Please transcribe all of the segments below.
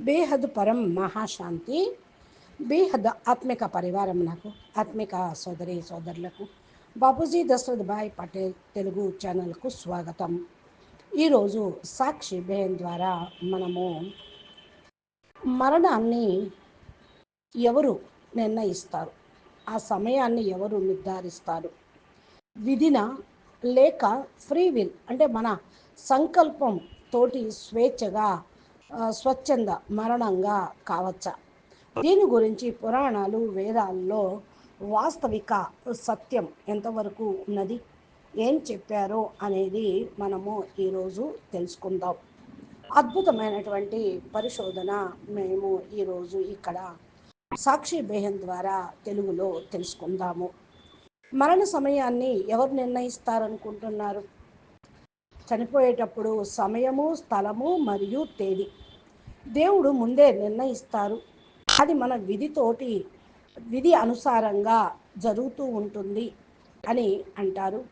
బేహద్ పరం మహాశాంతి బేహద్ ఆత్మిక పరివారం నాకు ఆత్మిక సోదరి సోదరులకు బాపూజీ దశరథ్ భాయ్ పటేల్ తెలుగు ఛానల్కు స్వాగతం. ఈరోజు సాక్షి బేన్ ద్వారా మనము మరణాన్ని ఎవరు నిర్ణయిస్తారు? ఆ సమయాన్ని ఎవరు నిర్ధారిస్తారు? విధిన లేక ఫ్రీ విల్ అంటే మన సంకల్పం తోటి స్వేచ్ఛగా స్వచ్ఛంద మరణంగా కావచ్చా. దీని గురించి పురాణాలు వేదాల్లో వాస్తవిక సత్యం ఎంతవరకు ఉన్నది ఏం చెప్పారో అనేది మనము ఈరోజు తెలుసుకుందాం. అద్భుతమైనటువంటి పరిశోధన మేము ఈరోజు ఇక్కడ సాక్షి బేహం ద్వారా తెలుగులో తెలుసుకుందాము. మరణ సమయాన్ని ఎవరు నిర్ణయిస్తారనుకుంటున్నారు? చనిపోయేటప్పుడు సమయము స్థలము మరియు తేదీ. దేవుడు ముందే నిర్ణయిస్తారు. అది మన విధితోటి విధి అనుసారంగా జరుగుతూ ఉంటుంది అని అంటారు.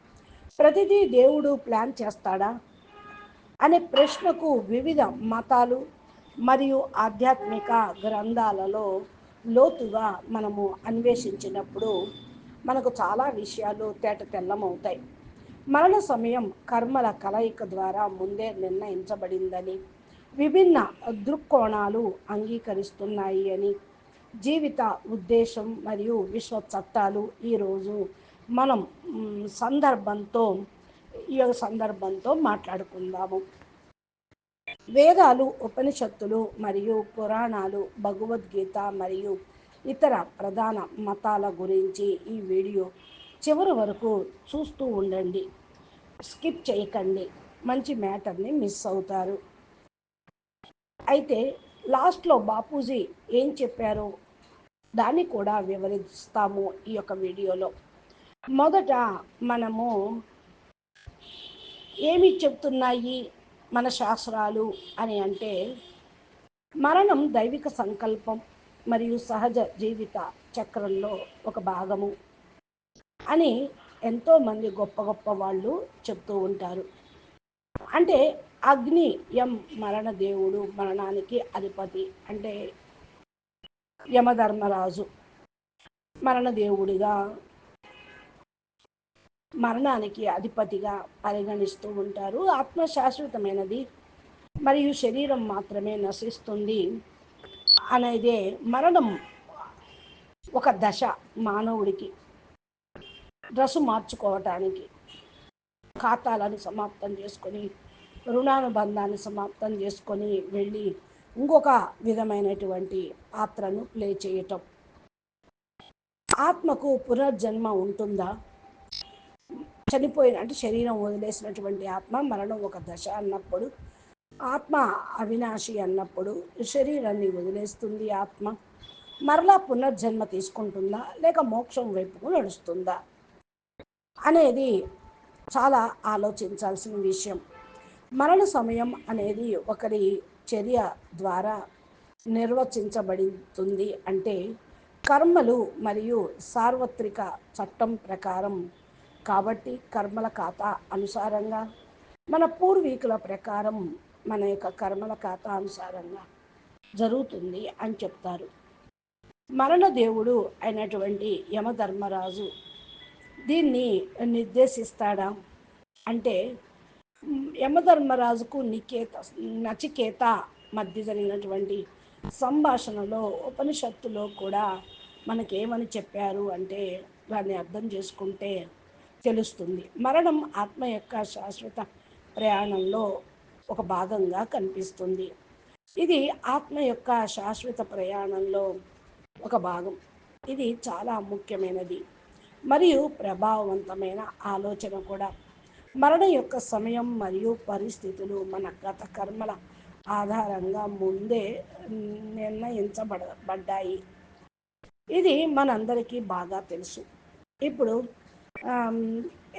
ప్రతిదీ దేవుడు ప్లాన్ చేస్తాడా? అనే ప్రశ్నకు వివిధ మతాలు మరియు ఆధ్యాత్మిక గ్రంథాలలో లోతుగా మనము అన్వేషించినప్పుడు మనకు చాలా విషయాలు తేట తెల్లమవుతాయి. మరణ సమయం కర్మల కలయిక ద్వారా ముందే నిర్ణయించబడిందని విభిన్న దృక్కోణాలు అంగీకరిస్తున్నాయి అని జీవిత ఉద్దేశం మరియు విశ్వ చట్టాలు ఈరోజు మనం సందర్భంతో ఈ సందర్భంతో మాట్లాడుకుందాము. వేదాలు ఉపనిషత్తులు మరియు పురాణాలు భగవద్గీత మరియు ఇతర ప్రధాన మతాల గురించి ఈ వీడియో చివరి వరకు చూస్తూ ఉండండి. స్కిప్ చేయకండి. మంచి మ్యాటర్ని మిస్ అవుతారు. అయితే లాస్ట్లో బాపూజీ ఏం చెప్పారో దాన్ని కూడా వివరిస్తాము ఈ యొక్క వీడియోలో. మొదట మనము ఏమి చెప్తున్నాయి మన శాస్త్రాలు అని అంటే మరణం దైవిక సంకల్పం మరియు సహజ జీవిత చక్రంలో ఒక భాగము అని ఎంతోమంది గొప్ప గొప్ప వాళ్ళు చెప్తూ ఉంటారు. అంటే అగ్ని ఎం మరణ దేవుడు మరణానికి అధిపతి అంటే యమధర్మరాజు. మరణ దేవుడిగా మరణానికి అధిపతిగా పరిగణిస్తూ ఉంటారు. ఆత్మ శాశ్వతమైనది మరియు శరీరం మాత్రమే నశిస్తుంది అనేదే మరణం ఒక దశ మానవుడికి డ్రస్సు మార్చుకోవటానికి ఖాతాలను సమాప్తం చేసుకొని రుణానుబంధాన్ని సమాప్తం చేసుకొని వెళ్ళి ఇంకొక విధమైనటువంటి పాత్రను ప్లే చేయటం. ఆత్మకు పునర్జన్మ ఉంటుందా? చనిపోయిన అంటే శరీరం వదిలేసినటువంటి ఆత్మ మరణం ఒక దశ అన్నప్పుడు ఆత్మ అవినాశి అన్నప్పుడు శరీరాన్ని వదిలేస్తుంది ఆత్మ. మరలా పునర్జన్మ తీసుకుంటుందా? లేక మోక్షం వైపుకు నడుస్తుందా? అనేది చాలా ఆలోచించాల్సిన విషయం. మరణ సమయం అనేది ఒకరి చర్య ద్వారా నిర్వచించబడుతుంది అంటే కర్మలు మరియు సార్వత్రిక చట్టం ప్రకారం. కాబట్టి కర్మల ఖాతా అనుసారంగా మన పూర్వీకుల ప్రకారం మన యొక్క కర్మల ఖాతా అనుసారంగా జరుగుతుంది అని చెప్తారు. మరణ దేవుడు అయినటువంటి యమధర్మరాజు దీన్ని నిర్దేశిస్తాడా అంటే యమధర్మరాజుకు నికేత నచికేత మధ్య జరిగినటువంటి సంభాషణలో ఉపనిషత్తులో కూడా మనకేమని చెప్పారు అంటే దాన్ని అర్థం చేసుకుంటే తెలుస్తుంది. మరణం ఆత్మ యొక్క శాశ్వత ప్రయాణంలో ఒక భాగంగా కనిపిస్తుంది. ఇది ఆత్మ యొక్క శాశ్వత ప్రయాణంలో ఒక భాగం. ఇది చాలా ముఖ్యమైనది. మరియు ప్రభావవంతమైన ఆలోచన కూడా. మరణం యొక్క సమయం మరియు పరిస్థితులు మన గత కర్మల ఆధారంగా ముందే నిర్ణయించబడబడ్డాయి. ఇది మనందరికీ బాగా తెలుసు. ఇప్పుడు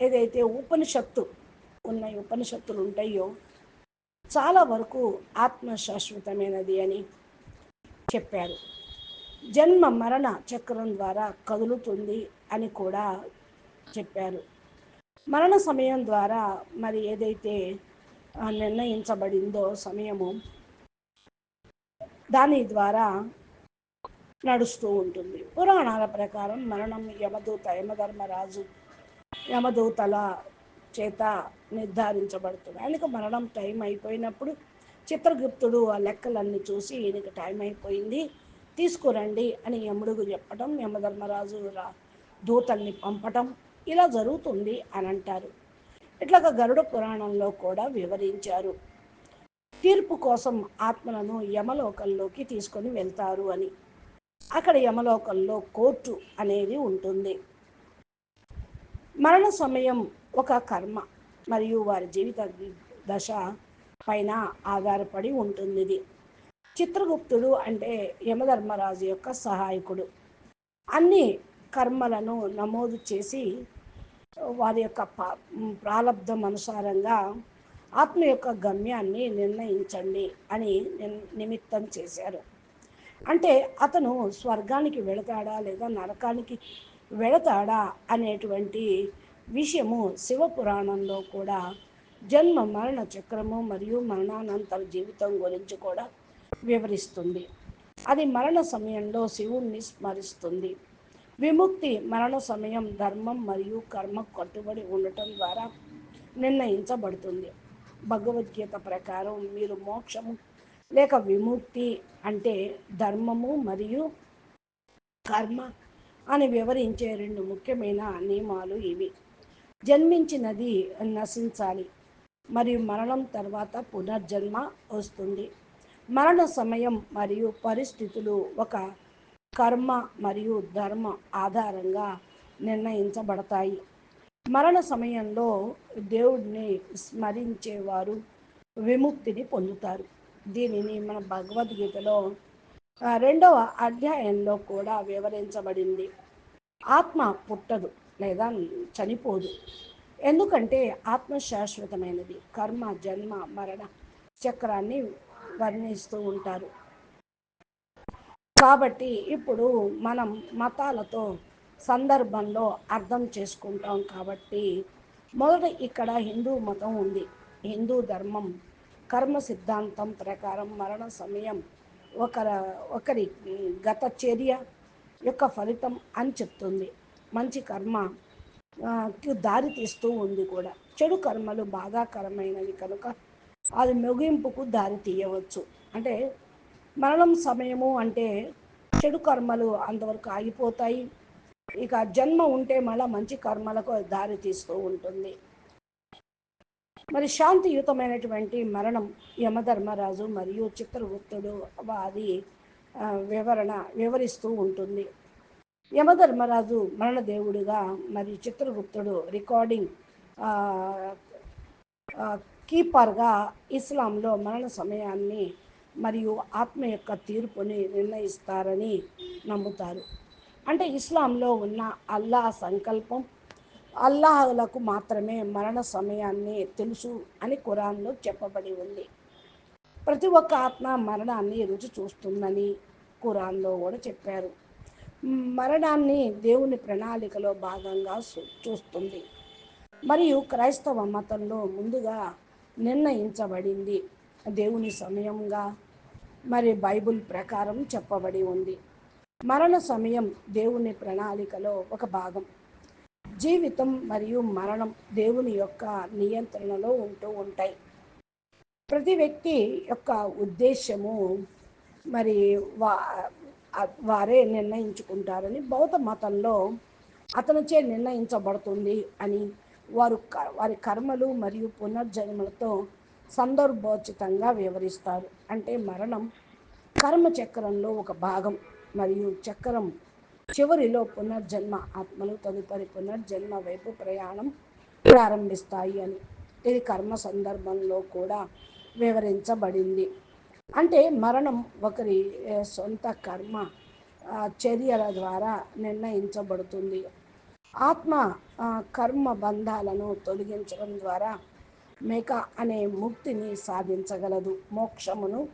ఏదైతే ఉపనిషత్తు ఉన్న ఉపనిషత్తులు ఉంటాయో చాలా వరకు ఆత్మ శాశ్వతమైనది అని చెప్పారు. జన్మ మరణ చక్రం ద్వారా కదులుతుంది అని కూడా చెప్పారు. మరణ సమయం ద్వారా మరి ఏదైతే నిర్ణయించబడిందో సమయము దాని ద్వారా నడుస్తూ ఉంటుంది. పురాణాల ప్రకారం మరణం యమదూత యమధర్మరాజు యమదూతల చేత నిర్ధారించబడుతుంది. ఆయనకు మరణం టైం అయిపోయినప్పుడు చిత్రగుప్తుడు ఆ లెక్కలన్నీ చూసి ఈయనకి టైం అయిపోయింది తీసుకురండి అని యముడుకు చెప్పడం యమధర్మరాజు రా దూతల్ని పంపటం ఇలా జరుగుతుంది అని అంటారు ఇట్లాగ గరుడ పురాణంలో కూడా వివరించారు. తీర్పు కోసం ఆత్మలను యమలోకంలోకి తీసుకొని వెళ్తారు అని. అక్కడ యమలోకంలో కోర్టు అనేది ఉంటుంది. మరణ సమయం ఒక కర్మ మరియు వారి జీవిత దశ పైన ఆధారపడి ఉంటుంది ఇది. చిత్రగుప్తుడు అంటే యమధర్మరాజు యొక్క సహాయకుడు. అన్ని కర్మలను నమోదు చేసి వారి యొక్క ప్రారంధం అనుసారంగా ఆత్మ యొక్క గమ్యాన్ని నిర్ణయించండి అని నిమిత్తం చేశారు. అంటే అతను స్వర్గానికి వెళతాడా లేదా నరకానికి వెళతాడా అనేటువంటి విషయము శివపురాణంలో కూడా జన్మ మరణ చక్రము మరియు మరణానంతర జీవితం గురించి కూడా వివరిస్తుంది. అది మరణ సమయంలో శివుణ్ణి స్మరిస్తుంది. విముక్తి మరణ సమయం ధర్మం మరియు కర్మ కట్టుబడి ఉండటం ద్వారా నిర్ణయించబడుతుంది. భగవద్గీత ప్రకారం మీరు మోక్షము లేక విముక్తి అంటే ధర్మము మరియు కర్మ అని వివరించే రెండు ముఖ్యమైన నియమాలు ఇవి. జన్మించినది నశించాలి మరియు మరణం తర్వాత పునర్జన్మ వస్తుంది. మరణ సమయం మరియు పరిస్థితులు ఒక కర్మ మరియు ధర్మ ఆధారంగా నిర్ణయించబడతాయి. మరణ సమయంలో దేవుడిని స్మరించేవారు విముక్తిని పొందుతారు. దీనిని మన భగవద్గీతలో రెండవ అధ్యాయంలో కూడా వివరించబడింది. ఆత్మ పుట్టదు లేదా చనిపోదు. ఎందుకంటే ఆత్మ శాశ్వతమైనది. కర్మ జన్మ మరణ చక్రాన్ని వర్ణిస్తూ ఉంటారు. కాబట్టి ఇప్పుడు మనం మతాలతో సందర్భంలో అర్థం చేసుకుంటాం కాబట్టి మొదట ఇక్కడ హిందూ మతం ఉంది. హిందూ ధర్మం కర్మ సిద్ధాంతం ప్రకారం మరణ సమయం ఒకర ఒకరి గత చర్య యొక్క ఫలితం అని చెప్తుంది. మంచి కర్మ దారి తీస్తూ ఉంది కూడా. చెడు కర్మలు బాధాకరమైనవి కనుక అది ముగింపుకు దారి తీయవచ్చు. అంటే మరణం సమయము అంటే చెడు కర్మలు అంతవరకు ఆగిపోతాయి. ఇక జన్మ ఉంటే మళ్ళీ మంచి కర్మలకు దారి తీస్తూ ఉంటుంది. మరి శాంతియుతమైనటువంటి మరణం యమధర్మరాజు మరియు చిత్రగుప్తుడు వారి వివరణ వివరిస్తూ ఉంటుంది. యమధర్మరాజు మరణదేవుడిగా మరియు చిత్రగుప్తుడు రికార్డింగ్ కీపర్గా ఇస్లాంలో మరణ సమయాన్ని మరియు ఆత్మ యొక్క తీర్పుని నిర్ణయిస్తారని నమ్ముతారు. అంటే ఇస్లాంలో ఉన్న అల్లా సంకల్పం అల్లాహులకు మాత్రమే మరణ సమయాన్ని తెలుసు అని ఖురాన్లో చెప్పబడి ఉంది. ప్రతి ఒక్క ఆత్మ మరణాన్ని రుచి చూస్తుందని ఖురాన్లో కూడా చెప్పారు. మరణాన్ని దేవుని ప్రణాళికలో భాగంగా చూస్తుంది. మరియు క్రైస్తవ మతంలో ముందుగా నిర్ణయించబడింది దేవుని సమయంగా మరి బైబుల్ ప్రకారం చెప్పబడి ఉంది. మరణ సమయం దేవుని ప్రణాళికలో ఒక భాగం. జీవితం మరియు మరణం దేవుని యొక్క నియంత్రణలో ఉంటూ ఉంటాయి. ప్రతి వ్యక్తి యొక్క ఉద్దేశము మరి వా వారే నిర్ణయించుకుంటారని బౌద్ధ మతంలో అతనిచే నిర్ణయించబడుతుంది అని వారు వారి కర్మలు మరియు పునర్జన్మలతో సందర్భోచితంగా వివరిస్తారు. అంటే మరణం కర్మ చక్రంలో ఒక భాగం మరియు చక్రం చివరిలో పునర్జన్మ ఆత్మలు తదుపరి పునర్జన్మ వైపు ప్రయాణం ప్రారంభిస్తాయి అని. ఇది కర్మ సందర్భంలో కూడా వివరించబడింది. అంటే మరణం ఒకరి సొంత కర్మ చర్యల ద్వారా నిర్ణయించబడుతుంది. ఆత్మ కర్మ బంధాలను తొలగించడం ద్వారా మేక అనే ముక్తిని సాధించగలదు. మోక్షమును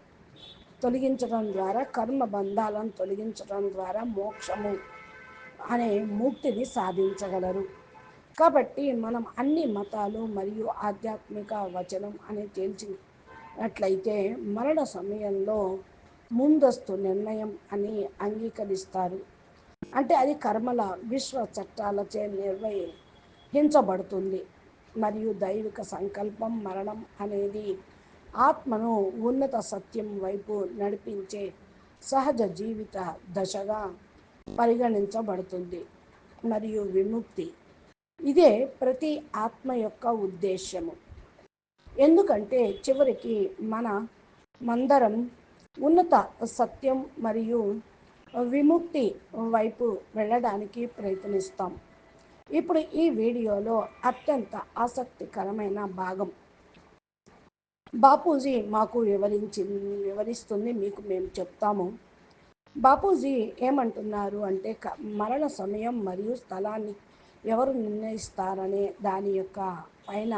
తొలగించడం ద్వారా కర్మ బంధాలను తొలగించడం ద్వారా మోక్షము అనే ముక్తిని సాధించగలరు. కాబట్టి మనం అన్ని మతాలు మరియు ఆధ్యాత్మిక వచనం అని తేల్చినట్లయితే మరణ సమయంలో ముందస్తు నిర్ణయం అని అంగీకరిస్తారు. అంటే అది కర్మల విశ్వ చట్టాలచే నిర్వహించబడుతుంది. మరియు దైవిక సంకల్పం మరణం అనేది ఆత్మను ఉన్నత సత్యం వైపు నడిపించే సహజ జీవిత దశగా పరిగణించబడుతుంది మరియు విముక్తి. ఇదే ప్రతి ఆత్మ యొక్క ఉద్దేశ్యము. ఎందుకంటే చివరికి మన మందరం ఉన్నత సత్యం మరియు విముక్తి వైపు వెళ్ళడానికి ప్రయత్నిస్తాం. ఇప్పుడు ఈ వీడియోలో అత్యంత ఆసక్తికరమైన భాగం. బాపూజీ మాకు వివరించి వివరిస్తుంది మీకు మేము చెప్తాము. బాపూజీ ఏమంటున్నారు అంటే మరణ సమయం మరియు స్థలాన్ని ఎవరు నిర్ణయిస్తారనే దాని యొక్క పైన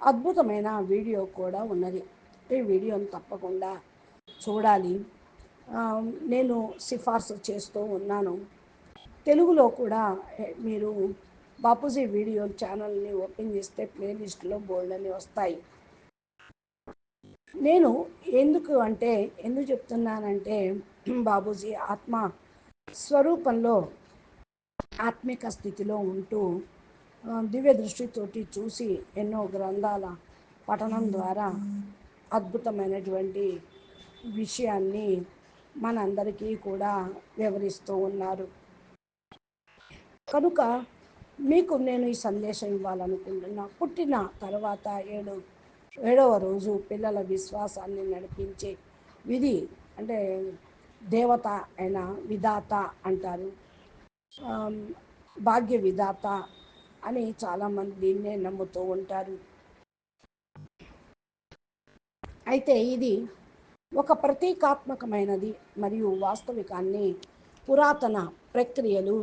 అద్భుతమైన వీడియో కూడా ఉన్నది. ఈ వీడియోను తప్పకుండా చూడాలి. నేను సిఫార్సు చేస్తూ ఉన్నాను. తెలుగులో కూడా మీరు బాపూజీ వీడియో ఛానల్ని ఓపెన్ చేస్తే ప్లేలిస్ట్లో బోల్డ్ అని వస్తాయి. నేను ఎందుకు అంటే ఎందుకు చెప్తున్నానంటే బాబూజీ ఆత్మ స్వరూపంలో ఆత్మిక స్థితిలో ఉంటూ దివ్య దృష్టితోటి చూసి ఎన్నో గ్రంథాల పఠనం ద్వారా అద్భుతమైనటువంటి విషయాన్ని మనందరికీ కూడా వివరిస్తూ ఉన్నారు. కనుక మీకు నేను ఈ సందేశం ఇవ్వాలనుకుంటున్నా. పుట్టిన తర్వాత ఏడు ఏడవ రోజు పిల్లల విశ్వాసాన్ని నడిపించే విధి అంటే దేవత అయిన విధాత అంటారు. భాగ్య విధాత అని చాలామంది దీన్నే నమ్ముతూ ఉంటారు. అయితే ఇది ఒక ప్రతీకాత్మకమైనది మరియు వాస్తవికాన్ని పురాతన ప్రక్రియలు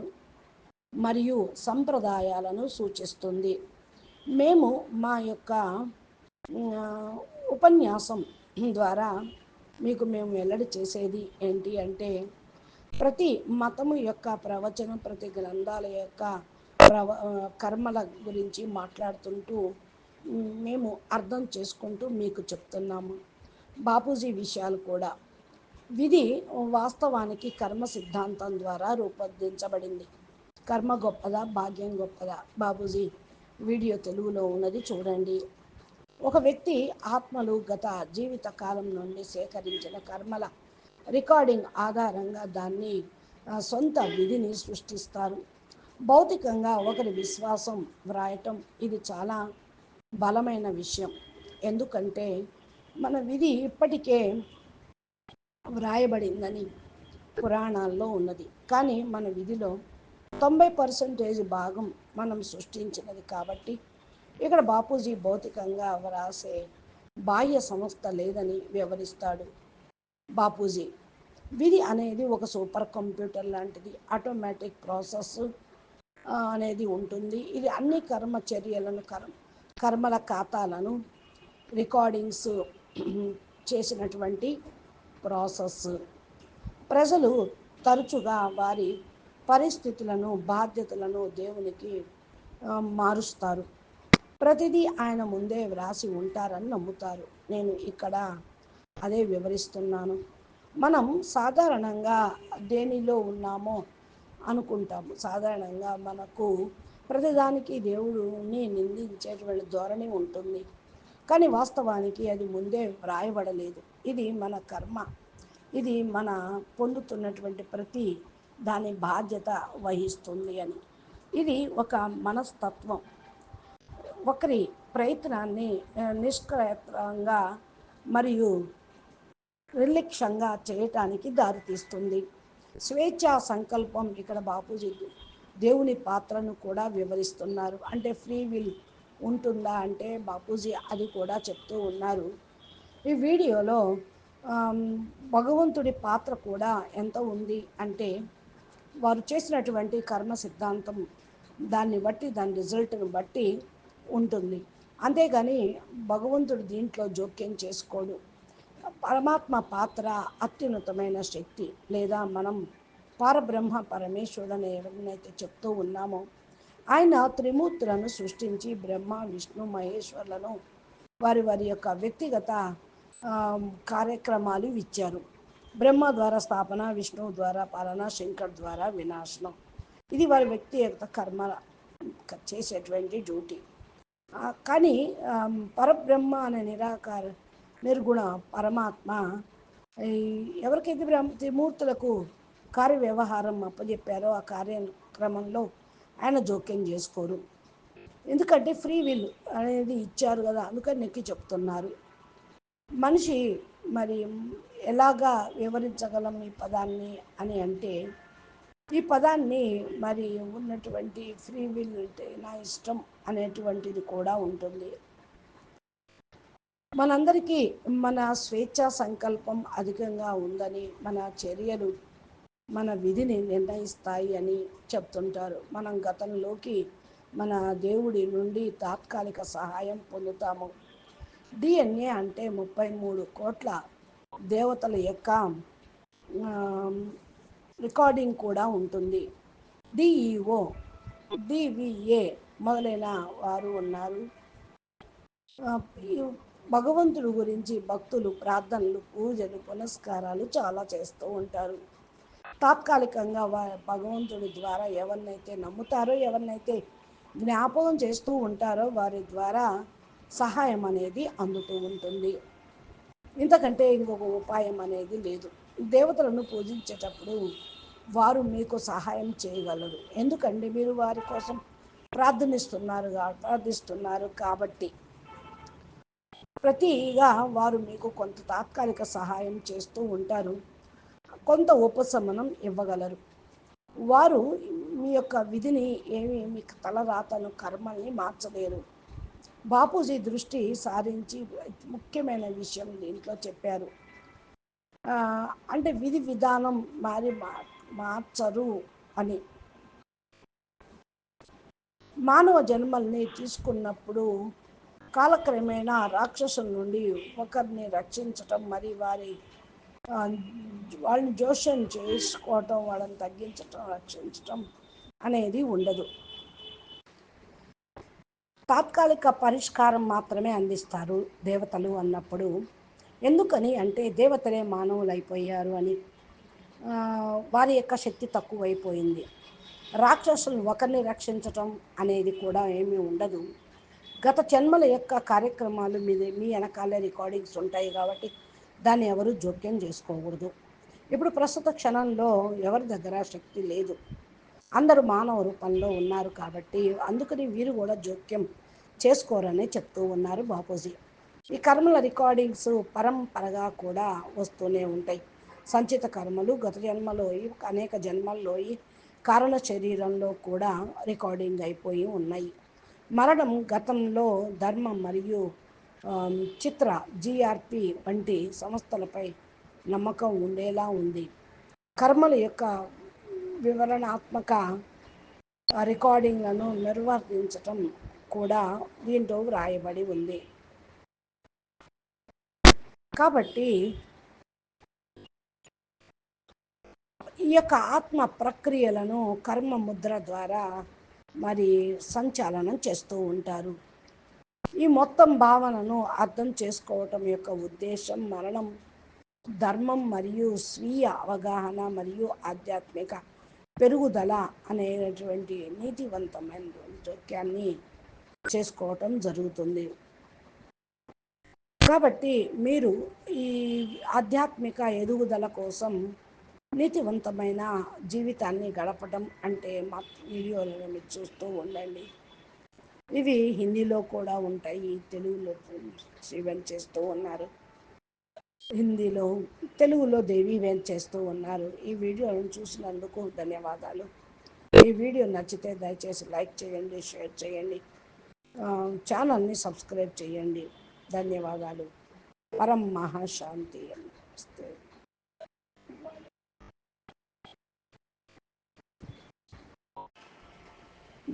మరియు సంప్రదాయాలను సూచిస్తుంది. మేము మా యొక్క ఉపన్యాసం ద్వారా మీకు మేము వెల్లడి చేసేది ఏంటి అంటే ప్రతి మతము యొక్క ప్రవచనం ప్రతి గ్రంథాల యొక్క ప్రవ కర్మల గురించి మాట్లాడుతుంటూ మేము అర్థం చేసుకుంటూ మీకు చెప్తున్నాము. బాపూజీ విషయాలు కూడా. విధి వాస్తవానికి కర్మ సిద్ధాంతం ద్వారా రూపొందించబడింది. కర్మ గొప్పదా భాగ్యం గొప్పదా? బాబూజీ వీడియో తెలుగులో ఉన్నది చూడండి. ఒక వ్యక్తి ఆత్మలు గత జీవిత కాలం నుండి సేకరించిన కర్మల రికార్డింగ్ ఆధారంగా దాన్ని సొంత విధిని సృష్టిస్తారు. భౌతికంగా ఒకరి విశ్వాసం వ్రాయటం ఇది చాలా బలమైన విషయం. ఎందుకంటే మన విధి ఇప్పటికే వ్రాయబడిందని పురాణాల్లో ఉన్నది. కానీ మన విధిలో తొంభై పర్సెంటేజ్ భాగం మనం సృష్టించినది కాబట్టి ఇక్కడ బాపూజీ భౌతికంగా వ్రాసే బాహ్య సంస్థ లేదని వివరిస్తాడు బాపూజీ. విధి అనేది ఒక సూపర్ కంప్యూటర్ లాంటిది. ఆటోమేటిక్ ప్రాసెస్ అనేది ఉంటుంది. ఇది అన్ని కర్మ చర్యలను కర్మ కర్మల ఖాతాలను రికార్డింగ్స్ చేసినటువంటి ప్రాసెస్. ప్రజలు తరచుగా వారి పరిస్థితులను బాధ్యతలను దేవునికి మారుస్తారు. ప్రతిదీ ఆయన ముందే వ్రాసి ఉంటారని నమ్ముతారు. నేను ఇక్కడ అదే వివరిస్తున్నాను. మనం సాధారణంగా దేనిలో ఉన్నామో అనుకుంటాము. సాధారణంగా మనకు ప్రతిదానికి దేవుడిని నిందించేటువంటి ధోరణి ఉంటుంది. కానీ వాస్తవానికి అది ముందే వ్రాయబడలేదు. ఇది మన కర్మ. ఇది మన పొందుతున్నటువంటి ప్రతి దాని బాధ్యత వహిస్తుంది అని. ఇది ఒక మనస్తత్వం. ఒకరి ప్రయత్నాన్ని నిష్క్రయంగా మరియు నిర్లక్ష్యంగా చేయటానికి దారితీస్తుంది. స్వేచ్ఛా సంకల్పం ఇక్కడ బాపూజీ దేవుని పాత్రను కూడా వివరిస్తున్నారు. అంటే ఫ్రీ విల్ ఉంటుందా అంటే బాపూజీ అది కూడా చెప్తూ ఉన్నారు. ఈ వీడియోలో భగవంతుడి పాత్ర కూడా ఎంత ఉంది అంటే వారు చేసినటువంటి కర్మ సిద్ధాంతం దాన్ని బట్టి దాని రిజల్ట్ని బట్టి ఉంటుంది. అంతేగాని భగవంతుడు దీంట్లో జోక్యం చేసుకోడు. పరమాత్మ పాత్ర అత్యున్నతమైన శక్తి లేదా మనం పరబ్రహ్మ పరమేశ్వరుడు ఎవరినైతే చెప్తూ ఉన్నామో ఆయన త్రిమూర్తులను సృష్టించి బ్రహ్మ విష్ణు మహేశ్వర్లను వారి వారి యొక్క వ్యక్తిగత కార్యక్రమాలు ఇచ్చారు. బ్రహ్మ ద్వారా స్థాపన విష్ణువు ద్వారా పాలన శంకర్ ద్వారా వినాశనం. ఇది వారి వ్యక్తి యొక్క కర్మ చేసేటువంటి డ్యూటీ. కానీ పరబ్రహ్మ అనే నిరాకార నిర్గుణ పరమాత్మ ఎవరికైతే బ్రహ్మ త్రిమూర్తులకు కార్య వ్యవహారం అప్పచెప్పారో ఆ కార్యక్రమంలో ఆయన జోక్యం చేసుకోరు. ఎందుకంటే ఫ్రీ విల్ అనేది ఇచ్చారు కదా అందుకని నెక్కి చెప్తున్నారు. మనిషి మరి ఎలాగా వివరించగలం ఈ పదాన్ని అని అంటే ఈ పదాన్ని మరి ఉన్నటువంటి ఫ్రీ విల్ అంటే నా ఇష్టం అనేటువంటిది కూడా ఉంటుంది. మనందరికీ మన స్వేచ్ఛా సంకల్పం అధికంగా ఉందని మన చర్యలు మన విధిని నిర్ణయిస్తాయి అని చెప్తుంటారు. మనం గతంలోకి మన దేవుడి నుండి తాత్కాలిక సహాయం పొందుతాము. డిఎన్ఏ అంటే ముప్పై మూడు కోట్ల దేవతల యొక్క రికార్డింగ్ కూడా ఉంటుంది. డిఈఓ డివిఏ మొదలైన వారు ఉన్నారు. భగవంతుడు గురించి భక్తులు ప్రార్థనలు పూజలు పునస్కారాలు చాలా చేస్తూ ఉంటారు. తాత్కాలికంగా భగవంతుడి ద్వారా ఎవరినైతే నమ్ముతారో ఎవరినైతే జ్ఞాపకం చేస్తూ ఉంటారో వారి ద్వారా సహాయం అనేది అందుతూ ఉంటుంది. ఇంతకంటే ఇంకొక ఉపాయం అనేది లేదు. దేవతలను పూజించేటప్పుడు వారు మీకు సహాయం చేయగలరు. ఎందుకంటే మీరు వారి కోసం ప్రార్థనిస్తున్నారు ప్రార్థిస్తున్నారు కాబట్టి ప్రతిగా వారు మీకు కొంత తాత్కాలిక సహాయం చేస్తూ ఉంటారు. కొంత ఉపశమనం ఇవ్వగలరు. వారు మీ యొక్క విధిని ఏమి మీకు తలరాతను కర్మల్ని మార్చలేరు. బాపూజీ దృష్టి సారించి ముఖ్యమైన విషయం దీంట్లో చెప్పారు. అంటే విధి విధానం మారి మార్చరు అని. మానవ జన్మల్ని తీసుకున్నప్పుడు కాలక్రమేణా రాక్షసుల నుండి ఒకరిని రక్షించటం మరి వారి వాళ్ళని జోష్యం చేసుకోవటం వాళ్ళని తగ్గించటం రక్షించటం అనేది ఉండదు. తాత్కాలిక పరిష్కారం మాత్రమే అందిస్తారు దేవతలు అన్నప్పుడు. ఎందుకని అంటే దేవతలే మానవులు అయిపోయారు అని వారి యొక్క శక్తి తక్కువైపోయింది. రాక్షసులు ఒకరిని రక్షించటం అనేది కూడా ఏమీ ఉండదు. గత జన్మల యొక్క కార్యక్రమాలు మీ మీ వెనకాలే రికార్డింగ్స్ ఉంటాయి కాబట్టి దాన్ని ఎవరు జోక్యం చేసుకోకూడదు. ఇప్పుడు ప్రస్తుత క్షణంలో ఎవరి దగ్గర శక్తి లేదు. అందరూ మానవ రూపంలో ఉన్నారు కాబట్టి అందుకని వీరు కూడా జోక్యం చేసుకోరని చెప్తూ ఉన్నారు బాపూజీ. ఈ కర్మల రికార్డింగ్స్ పరంపరగా కూడా వస్తూనే ఉంటాయి. సంచిత కర్మలు గత జన్మలో అనేక జన్మల్లో కారణ శరీరంలో కూడా రికార్డింగ్ అయిపోయి ఉన్నాయి. మరణం గతంలో ధర్మం మరియు చిత్ర జిఆర్పి వంటి సంస్థలపై నమ్మకం ఉండేలా ఉంది. కర్మల యొక్క వివరణాత్మక రికార్డింగ్లను నిర్వర్తించటం కూడా దీంట్లో వ్రాయబడి ఉంది. కాబట్టి ఈ యొక్క ఆత్మ ప్రక్రియలను కర్మ ముద్ర ద్వారా మరి సంచాలనం చేస్తూ ఉంటారు. ఈ మొత్తం భావనను అర్థం చేసుకోవటం యొక్క ఉద్దేశం మరణం ధర్మం మరియు స్వీయ అవగాహన మరియు ఆధ్యాత్మిక పెరుగుదల అనేటువంటి నీతివంతమైన జోక్యాన్ని చేసుకోవటం జరుగుతుంది. కాబట్టి మీరు ఈ ఆధ్యాత్మిక ఎదుగుదల కోసం నీతివంతమైన జీవితాన్ని గడపడం అంటే మా వీడియోలను మీరు చూస్తూ ఉండండి. ఇవి హిందీలో కూడా ఉంటాయి తెలుగులో శివన్ చేస్తూ ఉన్నారు. హిందీలో తెలుగులో దేవి వేన్ చేస్తూ ఉన్నారు. ఈ వీడియోను చూసినందుకు ధన్యవాదాలు. ఈ వీడియో నచ్చితే దయచేసి లైక్ చేయండి షేర్ చేయండి. ఛానల్ని సబ్స్క్రైబ్ చేయండి. ధన్యవాదాలు. పరం మహాశాంతి నమస్తే.